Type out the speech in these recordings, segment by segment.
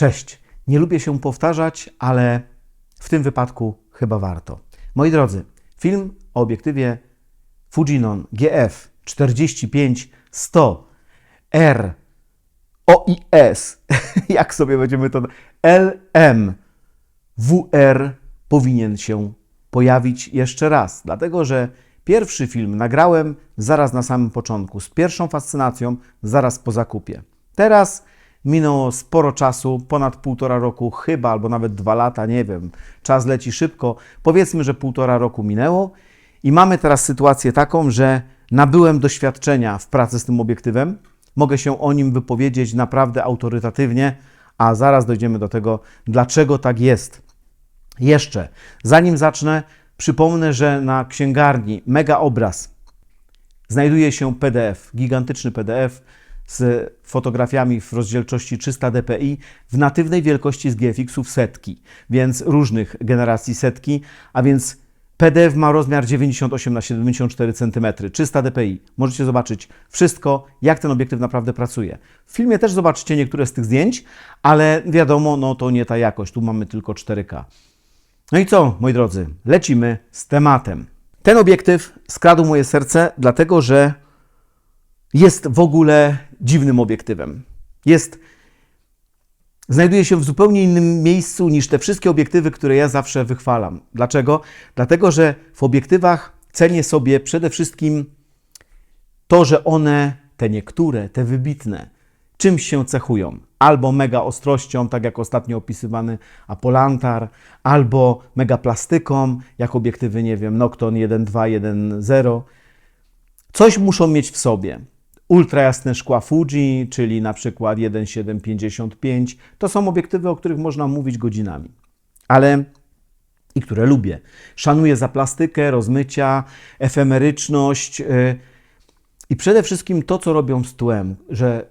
Cześć. Nie lubię się powtarzać, ale w tym wypadku chyba warto. Moi drodzy, film o obiektywie Fujinon GF 45 100 R OIS, jak sobie będziemy to LM WR powinien się pojawić jeszcze raz, dlatego że pierwszy film nagrałem zaraz na samym początku, z pierwszą fascynacją, zaraz po zakupie. Teraz minęło sporo czasu, ponad półtora roku, chyba, albo nawet dwa lata, nie wiem. Czas leci szybko. Powiedzmy, że półtora roku minęło i mamy teraz sytuację taką, że nabyłem doświadczenia w pracy z tym obiektywem. Mogę się o nim wypowiedzieć naprawdę autorytatywnie, a zaraz dojdziemy do tego, dlaczego tak jest. Jeszcze, zanim zacznę, przypomnę, że na księgarni Mega Obraz znajduje się PDF, gigantyczny PDF z fotografiami w rozdzielczości 300 dpi w natywnej wielkości z GFX-ów setki, więc różnych generacji setki, a więc PDF ma rozmiar 98 na 74 cm, 300 dpi. Możecie zobaczyć wszystko, jak ten obiektyw naprawdę pracuje. W filmie też zobaczycie niektóre z tych zdjęć, ale wiadomo, no to nie ta jakość, tu mamy tylko 4K. No i co, moi drodzy, lecimy z tematem. Ten obiektyw skradł moje serce, dlatego że jest w ogóle dziwnym obiektywem. Jest, znajduje się w zupełnie innym miejscu niż te wszystkie obiektywy, które ja zawsze wychwalam. Dlaczego? Dlatego, że w obiektywach cenię sobie przede wszystkim to, że one, te niektóre, te wybitne, czymś się cechują. Albo mega ostrością, tak jak ostatnio opisywany Apolantar, albo mega plastyką, jak obiektywy, nie wiem, Nocton 1.2, 1.0. Coś muszą mieć w sobie. Ultra jasne szkła Fuji, czyli na przykład 1.755, to są obiektywy, o których można mówić godzinami. Ale i które lubię. Szanuję za plastykę, rozmycia, efemeryczność yy, i przede wszystkim to, co robią z tłem, że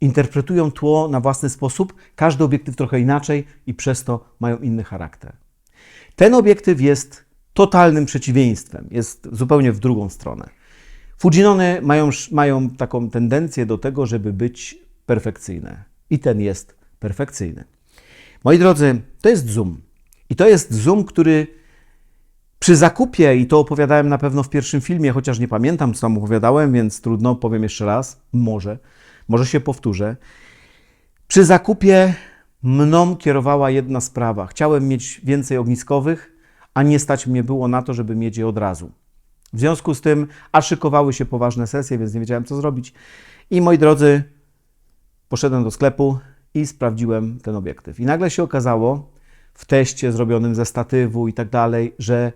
interpretują tło na własny sposób, każdy obiektyw trochę inaczej i przez to mają inny charakter. Ten obiektyw jest totalnym przeciwieństwem, jest zupełnie w drugą stronę. Fujinony mają, mają taką tendencję do tego, żeby być perfekcyjne. I ten jest perfekcyjny. Moi drodzy, to jest zoom. I to jest zoom, który przy zakupie, i to opowiadałem na pewno w pierwszym filmie, chociaż nie pamiętam, co tam opowiadałem, więc trudno, powiem jeszcze raz, może, może się powtórzę. Przy zakupie mną kierowała jedna sprawa. Chciałem mieć więcej ogniskowych, a nie stać mnie było na to, żeby mieć je od razu. W związku z tym, a szykowały się poważne sesje, więc nie wiedziałem, co zrobić. I moi drodzy, poszedłem do sklepu i sprawdziłem ten obiektyw. I nagle się okazało, w teście zrobionym ze statywu i tak dalej, że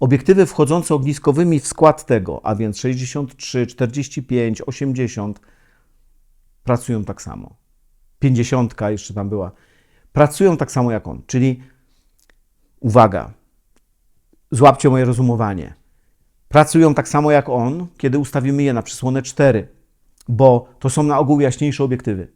obiektywy wchodzące ogniskowymi w skład tego, a więc 63, 45, 80, pracują tak samo. 50 jeszcze tam była. Pracują tak samo jak on. Czyli uwaga, złapcie moje rozumowanie pracują tak samo jak on, kiedy ustawimy je na przysłonę 4, bo to są na ogół jaśniejsze obiektywy.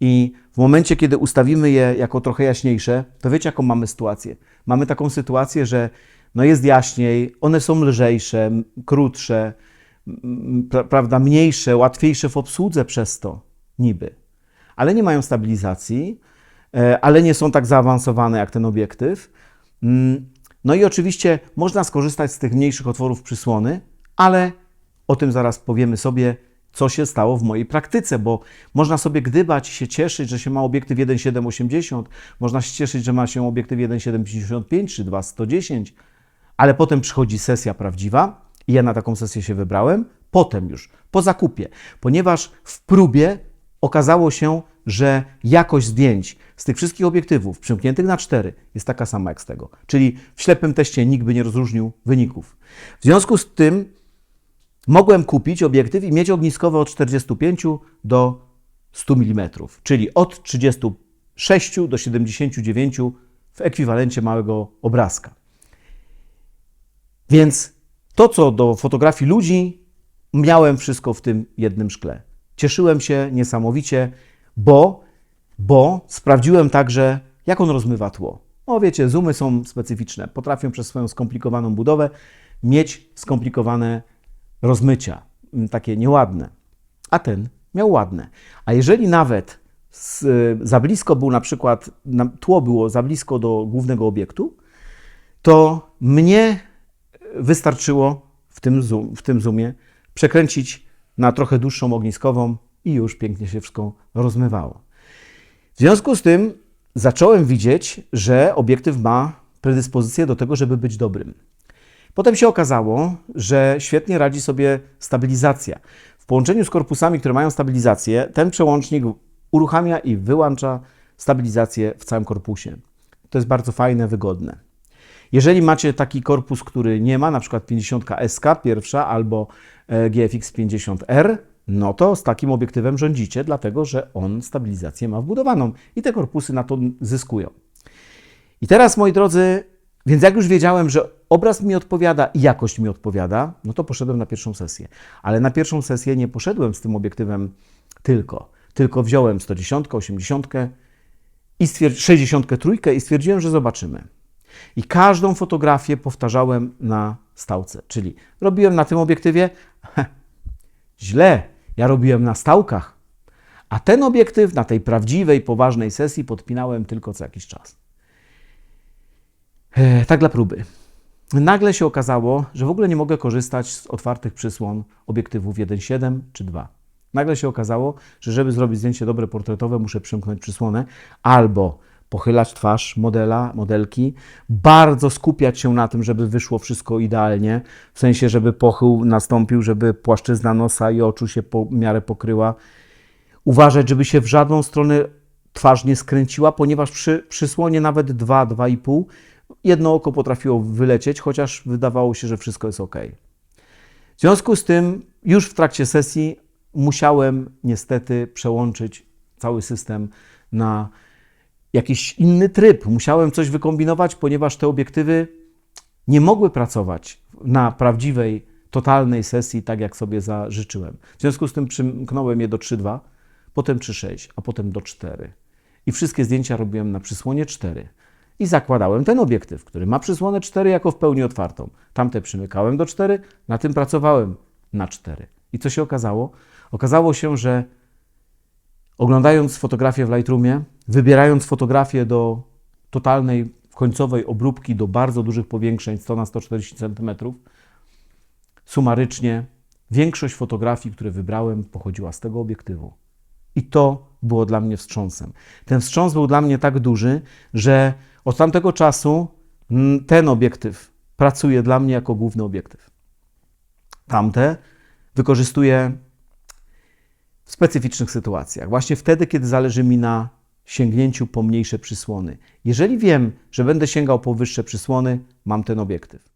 I w momencie, kiedy ustawimy je jako trochę jaśniejsze, to wiecie, jaką mamy sytuację? Mamy taką sytuację, że no jest jaśniej, one są lżejsze, krótsze, pra prawda, mniejsze, łatwiejsze w obsłudze przez to, niby. Ale nie mają stabilizacji, e, ale nie są tak zaawansowane jak ten obiektyw. No i oczywiście można skorzystać z tych mniejszych otworów przysłony, ale o tym zaraz powiemy sobie, co się stało w mojej praktyce, bo można sobie gdybać, się cieszyć, że się ma obiektyw 1.780, można się cieszyć, że ma się obiektyw 1.755 czy 2.110, ale potem przychodzi sesja prawdziwa i ja na taką sesję się wybrałem, potem już, po zakupie, ponieważ w próbie okazało się, że jakość zdjęć z tych wszystkich obiektywów przymkniętych na 4 jest taka sama jak z tego. Czyli w ślepym teście nikt by nie rozróżnił wyników. W związku z tym mogłem kupić obiektyw i mieć ogniskowe od 45 do 100 mm, czyli od 36 do 79 w ekwiwalencie małego obrazka. Więc to, co do fotografii ludzi, miałem wszystko w tym jednym szkle. Cieszyłem się niesamowicie, bo, bo sprawdziłem także, jak on rozmywa tło. O wiecie, zoomy są specyficzne. Potrafią przez swoją skomplikowaną budowę mieć skomplikowane rozmycia, takie nieładne. A ten miał ładne. A jeżeli nawet z, za blisko był na przykład, tło było za blisko do głównego obiektu, to mnie wystarczyło w tym, zoom, w tym zoomie przekręcić na trochę dłuższą ogniskową i już pięknie się wszystko rozmywało. W związku z tym zacząłem widzieć, że obiektyw ma predyspozycję do tego, żeby być dobrym. Potem się okazało, że świetnie radzi sobie stabilizacja. W połączeniu z korpusami, które mają stabilizację, ten przełącznik uruchamia i wyłącza stabilizację w całym korpusie. To jest bardzo fajne, wygodne. Jeżeli macie taki korpus, który nie ma, na przykład 50 SK pierwsza albo e, GFX 50R, no to z takim obiektywem rządzicie, dlatego że on stabilizację ma wbudowaną i te korpusy na to zyskują. I teraz, moi drodzy, więc jak już wiedziałem, że obraz mi odpowiada i jakość mi odpowiada, no to poszedłem na pierwszą sesję. Ale na pierwszą sesję nie poszedłem z tym obiektywem tylko, tylko wziąłem 110, 80 i stwierdzi- 63 i stwierdziłem, że zobaczymy. I każdą fotografię powtarzałem na stałce, czyli robiłem na tym obiektywie źle, ja robiłem na stałkach, a ten obiektyw na tej prawdziwej, poważnej sesji podpinałem tylko co jakiś czas. E, tak dla próby. Nagle się okazało, że w ogóle nie mogę korzystać z otwartych przysłon obiektywów 1.7 czy 2. Nagle się okazało, że żeby zrobić zdjęcie dobre portretowe, muszę przymknąć przysłonę albo pochylać twarz modela, modelki, bardzo skupiać się na tym, żeby wyszło wszystko idealnie, w sensie, żeby pochył nastąpił, żeby płaszczyzna nosa i oczu się po miarę pokryła. Uważać, żeby się w żadną stronę twarz nie skręciła, ponieważ przy przysłonie nawet 2, 2,5 jedno oko potrafiło wylecieć, chociaż wydawało się, że wszystko jest ok. W związku z tym, już w trakcie sesji musiałem niestety przełączyć cały system na jakiś inny tryb. Musiałem coś wykombinować, ponieważ te obiektywy nie mogły pracować na prawdziwej, totalnej sesji, tak jak sobie zażyczyłem. W związku z tym przymknąłem je do 3.2, potem 3.6, a potem do 4. I wszystkie zdjęcia robiłem na przysłonie 4. I zakładałem ten obiektyw, który ma przysłonę 4 jako w pełni otwartą. Tamte przymykałem do 4, na tym pracowałem na 4. I co się okazało? Okazało się, że oglądając fotografię w Lightroomie, wybierając fotografię do totalnej końcowej obróbki, do bardzo dużych powiększeń 100 na 140 cm, sumarycznie większość fotografii, które wybrałem, pochodziła z tego obiektywu. I to było dla mnie wstrząsem. Ten wstrząs był dla mnie tak duży, że od tamtego czasu ten obiektyw pracuje dla mnie jako główny obiektyw. Tamte wykorzystuję w specyficznych sytuacjach. Właśnie wtedy, kiedy zależy mi na sięgnięciu po mniejsze przysłony. Jeżeli wiem, że będę sięgał po wyższe przysłony, mam ten obiektyw.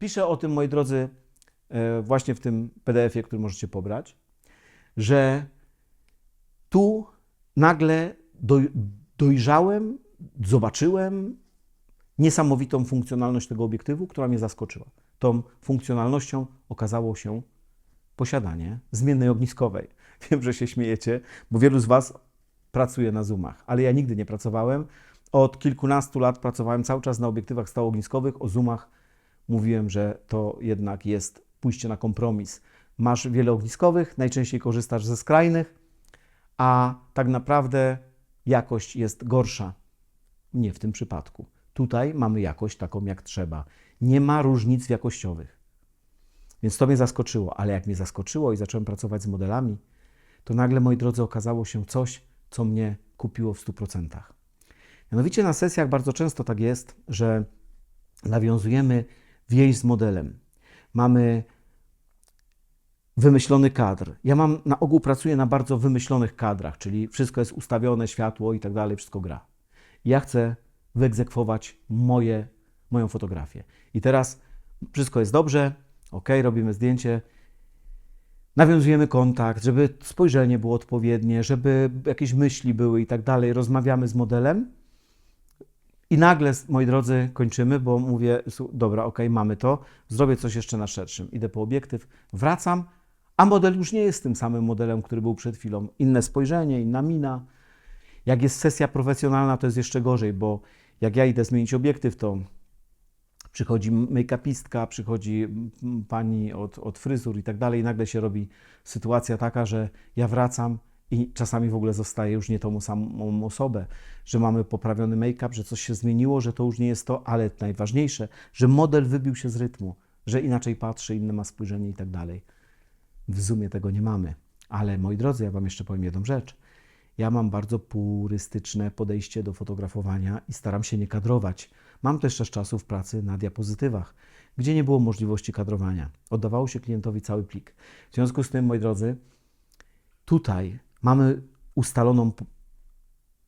Piszę o tym, moi drodzy, e, właśnie w tym PDF-ie, który możecie pobrać, że tu nagle doj, dojrzałem, zobaczyłem niesamowitą funkcjonalność tego obiektywu, która mnie zaskoczyła. Tą funkcjonalnością okazało się posiadanie zmiennej ogniskowej. Wiem, że się śmiejecie, bo wielu z Was pracuje na zoomach, ale ja nigdy nie pracowałem. Od kilkunastu lat pracowałem cały czas na obiektywach stałoogniskowych. O zoomach mówiłem, że to jednak jest pójście na kompromis. Masz wiele ogniskowych, najczęściej korzystasz ze skrajnych, a tak naprawdę jakość jest gorsza. Nie w tym przypadku. Tutaj mamy jakość taką jak trzeba. Nie ma różnic jakościowych. Więc to mnie zaskoczyło, ale jak mnie zaskoczyło i zacząłem pracować z modelami, to nagle, moi drodzy, okazało się coś, co mnie kupiło w 100%. Mianowicie na sesjach bardzo często tak jest, że nawiązujemy więź z modelem. Mamy wymyślony kadr. Ja mam na ogół pracuję na bardzo wymyślonych kadrach, czyli wszystko jest ustawione, światło i tak dalej, wszystko gra. Ja chcę wyegzekwować moje, moją fotografię. I teraz wszystko jest dobrze, ok, robimy zdjęcie, nawiązujemy kontakt, żeby spojrzenie było odpowiednie, żeby jakieś myśli były i tak dalej. Rozmawiamy z modelem i nagle, moi drodzy, kończymy, bo mówię, dobra, ok, mamy to, zrobię coś jeszcze na szerszym. Idę po obiektyw, wracam, a model już nie jest tym samym modelem, który był przed chwilą. Inne spojrzenie, inna mina. Jak jest sesja profesjonalna, to jest jeszcze gorzej, bo jak ja idę zmienić obiektyw, to przychodzi make-upistka, przychodzi pani od, od fryzur i tak dalej, i nagle się robi sytuacja taka, że ja wracam i czasami w ogóle zostaje już nie tą samą osobę, że mamy poprawiony make-up, że coś się zmieniło, że to już nie jest to, ale najważniejsze, że model wybił się z rytmu, że inaczej patrzy, inne ma spojrzenie i tak dalej. W Zoomie tego nie mamy. Ale moi drodzy, ja Wam jeszcze powiem jedną rzecz. Ja mam bardzo purystyczne podejście do fotografowania i staram się nie kadrować. Mam też też czasów pracy na diapozytywach, gdzie nie było możliwości kadrowania. Oddawało się klientowi cały plik. W związku z tym, moi drodzy, tutaj mamy ustaloną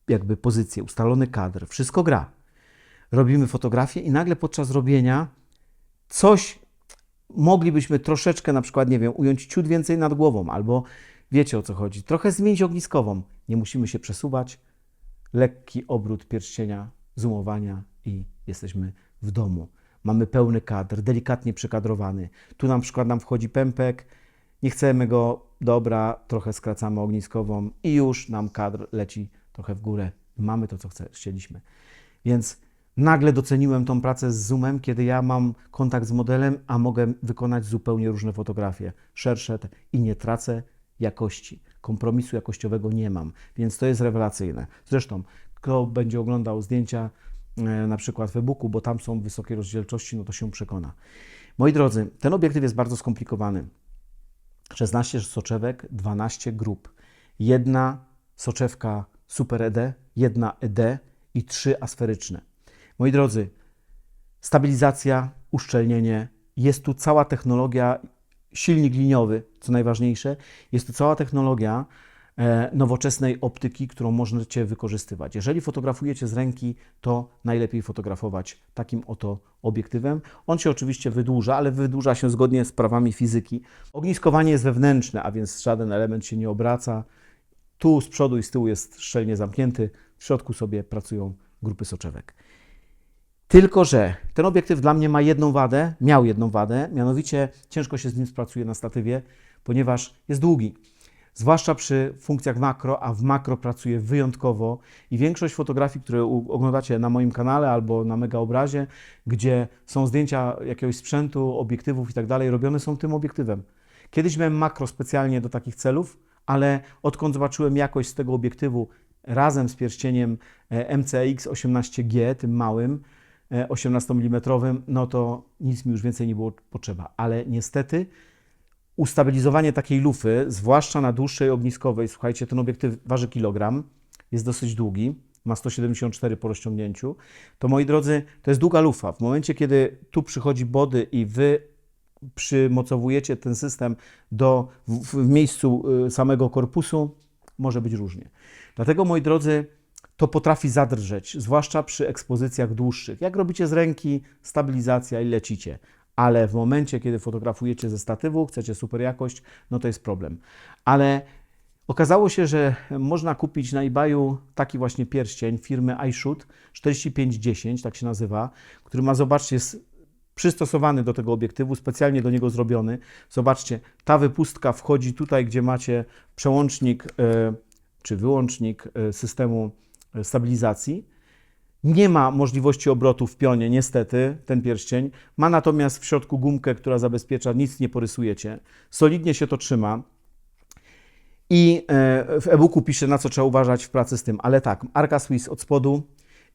jakby pozycję, ustalony kadr, wszystko gra. Robimy fotografię i nagle podczas robienia coś moglibyśmy troszeczkę na przykład, nie wiem, ująć ciut więcej nad głową, albo wiecie o co chodzi, trochę zmienić ogniskową. Nie musimy się przesuwać. Lekki obrót pierścienia, zoomowania i jesteśmy w domu. Mamy pełny kadr, delikatnie przekadrowany. Tu na przykład nam wchodzi pępek, nie chcemy go, dobra, trochę skracamy ogniskową i już nam kadr leci trochę w górę. Mamy to, co chcieliśmy. Więc nagle doceniłem tą pracę z zoomem, kiedy ja mam kontakt z modelem, a mogę wykonać zupełnie różne fotografie, szersze i nie tracę jakości. Kompromisu jakościowego nie mam, więc to jest rewelacyjne. Zresztą, kto będzie oglądał zdjęcia e, na przykład w e-booku, bo tam są wysokie rozdzielczości, no to się przekona. Moi drodzy, ten obiektyw jest bardzo skomplikowany. 16 soczewek, 12 grup. Jedna soczewka Super ED, jedna ED i trzy asferyczne. Moi drodzy, stabilizacja, uszczelnienie, jest tu cała technologia, silnik liniowy, co najważniejsze, jest tu cała technologia nowoczesnej optyki, którą możecie wykorzystywać. Jeżeli fotografujecie z ręki, to najlepiej fotografować takim oto obiektywem. On się oczywiście wydłuża, ale wydłuża się zgodnie z prawami fizyki. Ogniskowanie jest wewnętrzne, a więc żaden element się nie obraca. Tu z przodu i z tyłu jest szczelnie zamknięty, w środku sobie pracują grupy soczewek. Tylko, że ten obiektyw dla mnie ma jedną wadę, miał jedną wadę, mianowicie ciężko się z nim spracuje na statywie, ponieważ jest długi. Zwłaszcza przy funkcjach makro, a w makro pracuję wyjątkowo i większość fotografii, które oglądacie na moim kanale albo na mega obrazie, gdzie są zdjęcia jakiegoś sprzętu, obiektywów i tak dalej, robione są tym obiektywem. Kiedyś miałem makro specjalnie do takich celów, ale odkąd zobaczyłem jakość z tego obiektywu razem z pierścieniem e, MCX 18G, tym małym, e, 18 mm, no to nic mi już więcej nie było potrzeba. Ale niestety ustabilizowanie takiej lufy, zwłaszcza na dłuższej ogniskowej, słuchajcie, ten obiektyw waży kilogram, jest dosyć długi, ma 174 po rozciągnięciu, to moi drodzy, to jest długa lufa. W momencie, kiedy tu przychodzi body i wy przymocowujecie ten system do, w, w miejscu y, samego korpusu, może być różnie. Dlatego, moi drodzy, to potrafi zadrżeć, zwłaszcza przy ekspozycjach dłuższych. Jak robicie z ręki, stabilizacja i lecicie. Ale w momencie, kiedy fotografujecie ze statywu, chcecie super jakość, no to jest problem. Ale okazało się, że można kupić na eBayu taki właśnie pierścień firmy iShoot 4510, tak się nazywa, który ma, zobaczcie, jest przystosowany do tego obiektywu, specjalnie do niego zrobiony. Zobaczcie, ta wypustka wchodzi tutaj, gdzie macie przełącznik e, czy wyłącznik e, systemu e, stabilizacji. Nie ma możliwości obrotu w pionie, niestety, ten pierścień. Ma natomiast w środku gumkę, która zabezpiecza, nic nie porysujecie. Solidnie się to trzyma. I e, w e-booku pisze, na co trzeba uważać w pracy z tym. Ale tak, Arca Swiss od spodu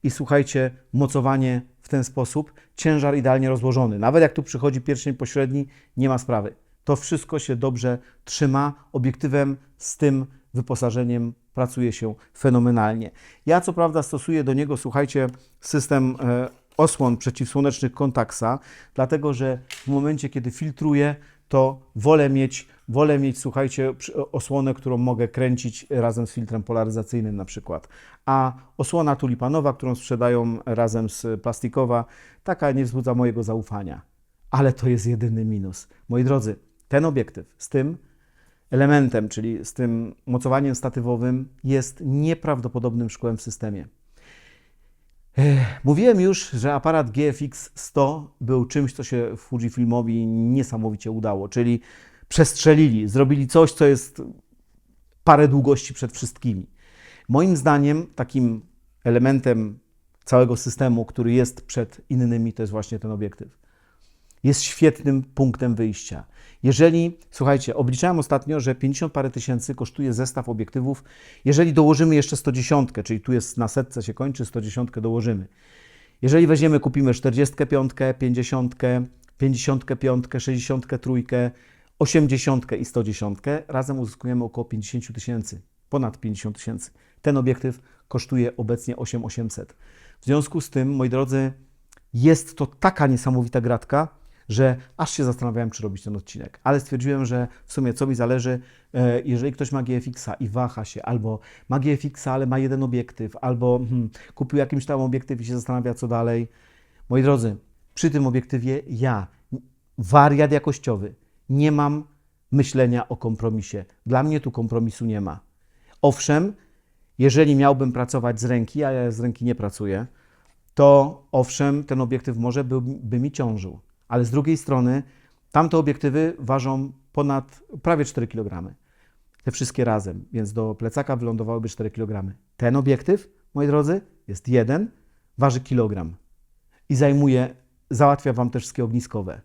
i słuchajcie, mocowanie w ten sposób, ciężar idealnie rozłożony. Nawet jak tu przychodzi pierścień pośredni, nie ma sprawy. To wszystko się dobrze trzyma. Obiektywem z tym wyposażeniem pracuje się fenomenalnie. Ja co prawda stosuję do niego, słuchajcie, system e, osłon przeciwsłonecznych Contaxa, dlatego że w momencie, kiedy filtruję, to wolę mieć, wolę mieć, słuchajcie, osłonę, którą mogę kręcić razem z filtrem polaryzacyjnym na przykład. A osłona tulipanowa, którą sprzedają razem z plastikowa, taka nie wzbudza mojego zaufania. Ale to jest jedyny minus. Moi drodzy, ten obiektyw z tym elementem, czyli z tym mocowaniem statywowym, jest nieprawdopodobnym szkłem w systemie. Mówiłem już, że aparat GFX 100 był czymś, co się Fujifilmowi niesamowicie udało, czyli przestrzelili, zrobili coś, co jest parę długości przed wszystkimi. Moim zdaniem takim elementem całego systemu, który jest przed innymi, to jest właśnie ten obiektyw. Jest świetnym punktem wyjścia. Jeżeli, słuchajcie, obliczałem ostatnio, że 50 parę tysięcy kosztuje zestaw obiektywów, jeżeli dołożymy jeszcze 110, czyli tu jest na setce się kończy, 110 dołożymy. Jeżeli weźmiemy, kupimy 45, 50, 55, 63, 80 i 110, razem uzyskujemy około 50 tysięcy, ponad 50 tysięcy. Ten obiektyw kosztuje obecnie 8800. W związku z tym, moi drodzy, jest to taka niesamowita gratka, że aż się zastanawiałem, czy robić ten odcinek. Ale stwierdziłem, że w sumie co mi zależy, e, jeżeli ktoś ma GFX-a i waha się, albo ma GFX-a, ale ma jeden obiektyw, albo hmm, kupił jakimś tam obiektyw i się zastanawia, co dalej. Moi drodzy, przy tym obiektywie ja, wariat jakościowy, nie mam myślenia o kompromisie. Dla mnie tu kompromisu nie ma. Owszem, jeżeli miałbym pracować z ręki, a ja z ręki nie pracuję, to owszem, ten obiektyw może by, by mi ciążył ale z drugiej strony tamte obiektywy ważą ponad prawie 4 kg. Te wszystkie razem, więc do plecaka wylądowałyby 4 kg. Ten obiektyw, moi drodzy, jest jeden, waży kilogram i zajmuje, załatwia Wam te wszystkie ogniskowe.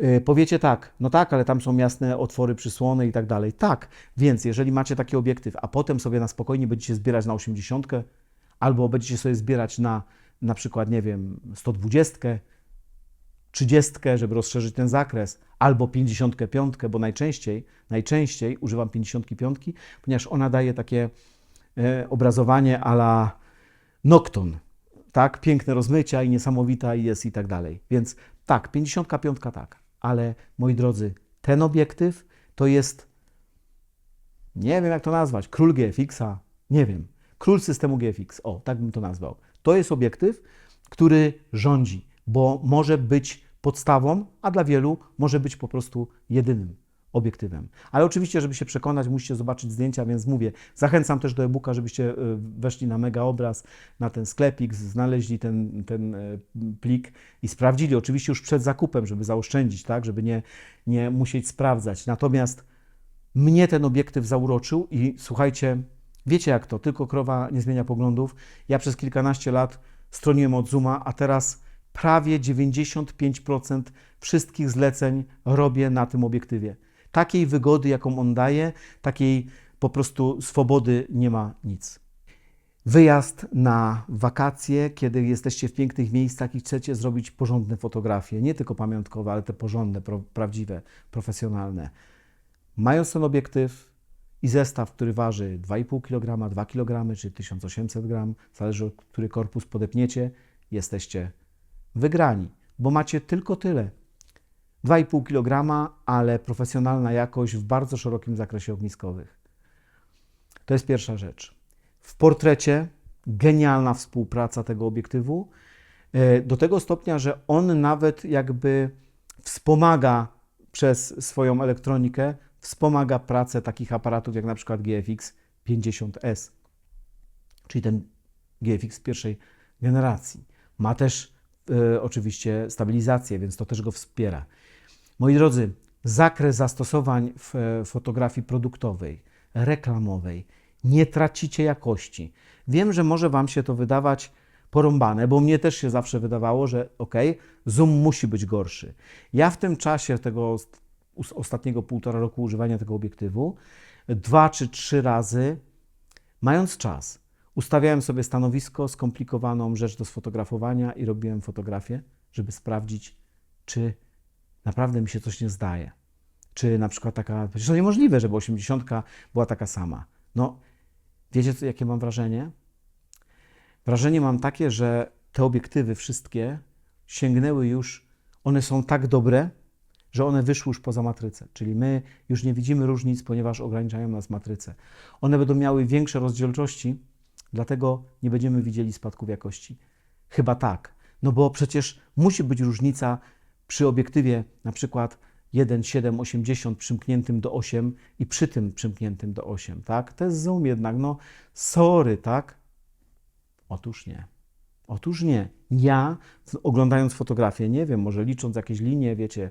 Yy, powiecie tak, no tak, ale tam są jasne otwory, przysłony i tak dalej. Tak, więc jeżeli macie taki obiektyw, a potem sobie na spokojnie będziecie zbierać na 80, albo będziecie sobie zbierać na na przykład, nie wiem, 120, 30, żeby rozszerzyć ten zakres, albo 55, bo najczęściej, najczęściej używam 55, ponieważ ona daje takie e, obrazowanie ala Nocton. Tak, piękne rozmycia i niesamowita jest i tak dalej. Więc tak, 55 tak, ale moi drodzy, ten obiektyw to jest, nie wiem jak to nazwać, król GFX-a, nie wiem, król systemu GFX, o, tak bym to nazwał. To jest obiektyw, który rządzi, bo może być podstawą, a dla wielu może być po prostu jedynym obiektywem. Ale oczywiście, żeby się przekonać, musicie zobaczyć zdjęcia, więc mówię, zachęcam też do e-booka, żebyście e, weszli na mega obraz, na ten sklepik, znaleźli ten, ten e, plik i sprawdzili, oczywiście już przed zakupem, żeby zaoszczędzić, tak, żeby nie, nie musieć sprawdzać. Natomiast mnie ten obiektyw zauroczył i słuchajcie, wiecie jak to, tylko krowa nie zmienia poglądów. Ja przez kilkanaście lat stroniłem od Zooma, a teraz prawie 95% wszystkich zleceń robię na tym obiektywie. Takiej wygody, jaką on daje, takiej po prostu swobody nie ma nic. Wyjazd na wakacje, kiedy jesteście w pięknych miejscach i chcecie zrobić porządne fotografie, nie tylko pamiątkowe, ale te porządne, pro, prawdziwe, profesjonalne. Mając ten obiektyw i zestaw, który waży 2,5 kg, 2 kg czy 1800 g, zależy, który korpus podepniecie, jesteście wygrani, bo macie tylko tyle. 2,5 kg, ale profesjonalna jakość w bardzo szerokim zakresie ogniskowych. To jest pierwsza rzecz. W portrecie genialna współpraca tego obiektywu. E, do tego stopnia, że on nawet jakby wspomaga przez swoją elektronikę, wspomaga pracę takich aparatów jak na przykład GFX 50S, czyli ten GFX pierwszej generacji. Ma też e, oczywiście stabilizację, więc to też go wspiera. Moi drodzy, zakres zastosowań w e, fotografii produktowej, reklamowej, nie tracicie jakości. Wiem, że może Wam się to wydawać porąbane, bo mnie też się zawsze wydawało, że ok, zoom musi być gorszy. Ja w tym czasie tego ostatniego półtora roku używania tego obiektywu, dwa czy trzy razy, mając czas, ustawiałem sobie stanowisko, skomplikowaną rzecz do sfotografowania i robiłem fotografię, żeby sprawdzić, czy naprawdę mi się coś nie zdaje. Czy na przykład taka, przecież to niemożliwe, żeby 80 była taka sama. No, wiecie, co, jakie mam wrażenie? Wrażenie mam takie, że te obiektywy wszystkie sięgnęły już, one są tak dobre, że one wyszły już poza matrycę. Czyli my już nie widzimy różnic, ponieważ ograniczają nas matryce. One będą miały większe rozdzielczości, dlatego nie będziemy widzieli spadków jakości. Chyba tak. No bo przecież musi być różnica przy obiektywie na przykład 1,780 przymkniętym do 8 i przy tym przymkniętym do 8, tak? To jest zoom jednak, no sorry, tak? Otóż nie. Otóż nie. Ja, oglądając fotografię, nie wiem, może licząc jakieś linie, wiecie,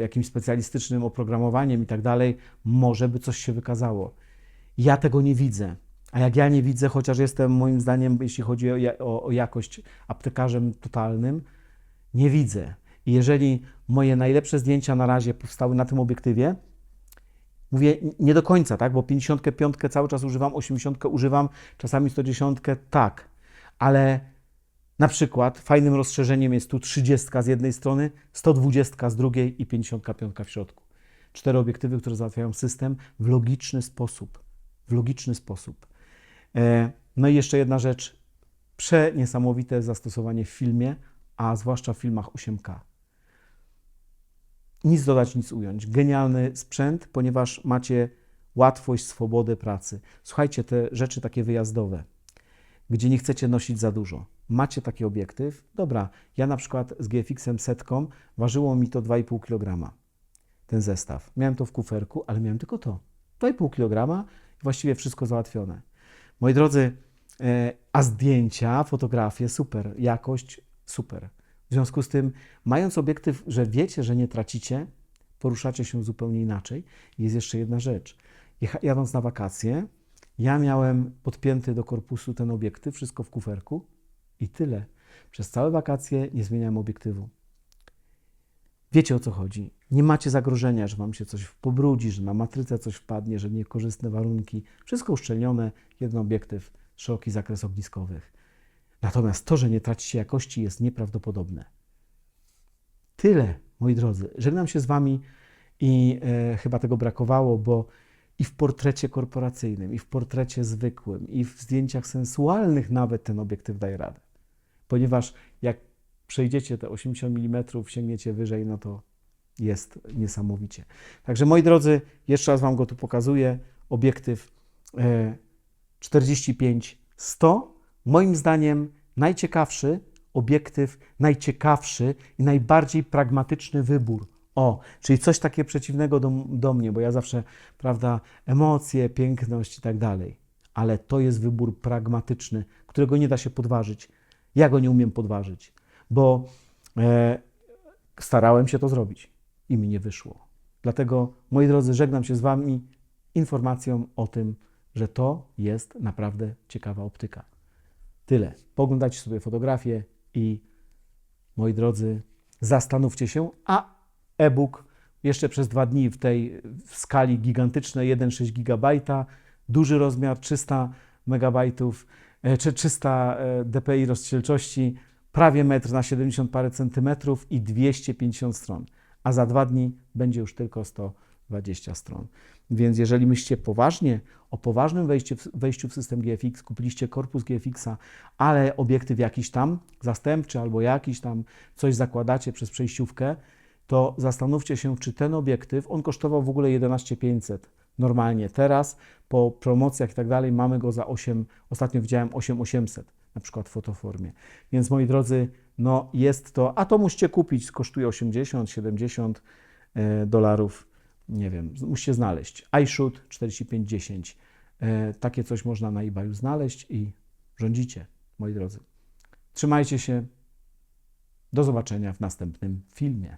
jakimś specjalistycznym oprogramowaniem i tak dalej, może by coś się wykazało. Ja tego nie widzę. A jak ja nie widzę, chociaż jestem moim zdaniem, jeśli chodzi o, o, o jakość, aptekarzem totalnym, nie widzę. I jeżeli moje najlepsze zdjęcia na razie powstały na tym obiektywie, mówię nie do końca, tak, bo 55 cały czas używam, 80 używam, czasami 110 tak, ale na przykład fajnym rozszerzeniem jest tu 30 z jednej strony, 120 z drugiej i 55 w środku. Cztery obiektywy, które załatwiają system w logiczny sposób. W logiczny sposób. E, no i jeszcze jedna rzecz. Przeniesamowite zastosowanie w filmie, a zwłaszcza w filmach 8K. Nic dodać, nic ująć. Genialny sprzęt, ponieważ macie łatwość, swobodę pracy. Słuchajcie, te rzeczy takie wyjazdowe, gdzie nie chcecie nosić za dużo. Macie taki obiektyw? Dobra, ja na przykład z GFX-em setką ważyło mi to 2,5 kg. Ten zestaw. Miałem to w kuferku, ale miałem tylko to. 2,5 kg właściwie wszystko załatwione. Moi drodzy, e, a zdjęcia, fotografie, super. Jakość, super. W związku z tym, mając obiektyw, że wiecie, że nie tracicie, poruszacie się zupełnie inaczej. Jest jeszcze jedna rzecz. Jadąc na wakacje, ja miałem podpięty do korpusu ten obiektyw, wszystko w kuferku i tyle. Przez całe wakacje nie zmieniałem obiektywu. Wiecie o co chodzi. Nie macie zagrożenia, że wam się coś pobrudzi, że na matrycę coś wpadnie, że niekorzystne warunki. Wszystko uszczelnione, jeden obiektyw, szeroki zakres ogniskowych. Natomiast to, że nie tracicie jakości, jest nieprawdopodobne. Tyle, moi drodzy. Żegnam się z Wami i e, chyba tego brakowało, bo i w portrecie korporacyjnym, i w portrecie zwykłym, i w zdjęciach sensualnych nawet ten obiektyw daje radę. Ponieważ przejdziecie te 80 mm, sięgniecie wyżej, no to jest niesamowicie. Także moi drodzy, jeszcze raz Wam go tu pokazuję. Obiektyw e, 45-100 moim zdaniem najciekawszy obiektyw, najciekawszy i najbardziej pragmatyczny wybór. O, czyli coś takie przeciwnego do, do mnie, bo ja zawsze, prawda, emocje, piękność i tak dalej. Ale to jest wybór pragmatyczny, którego nie da się podważyć. Ja go nie umiem podważyć, bo e, starałem się to zrobić i mi nie wyszło. Dlatego, moi drodzy, żegnam się z Wami informacją o tym, że to jest naprawdę ciekawa optyka. Tyle. Poglądajcie sobie fotografię i moi drodzy, zastanówcie się, a e-book jeszcze przez dwa dni w tej w skali gigantycznej 1,6 GB, duży rozmiar 300 MB, czy 300 dpi rozdzielczości, prawie metr na 70 parę centymetrów i 250 stron, a za dwa dni będzie już tylko 120 stron. Więc jeżeli myślicie poważnie o poważnym wejściu w, wejściu w system GFX, kupiliście korpus GFX-a, ale obiektyw jakiś tam zastępczy albo jakiś tam coś zakładacie przez przejściówkę, to zastanówcie się, czy ten obiektyw, on kosztował w ogóle 11500 normalnie. Teraz po promocjach i tak dalej mamy go za 8, ostatnio widziałem 8800 na przykład w fotoformie. Więc moi drodzy, No jest to, a to musicie kupić, kosztuje 80, 70 e, dolarów, nie wiem, musicie znaleźć. iShoot 4510. E, Takie coś można na eBayu znaleźć i rządzicie, moi drodzy. Trzymajcie się. Do zobaczenia w następnym filmie.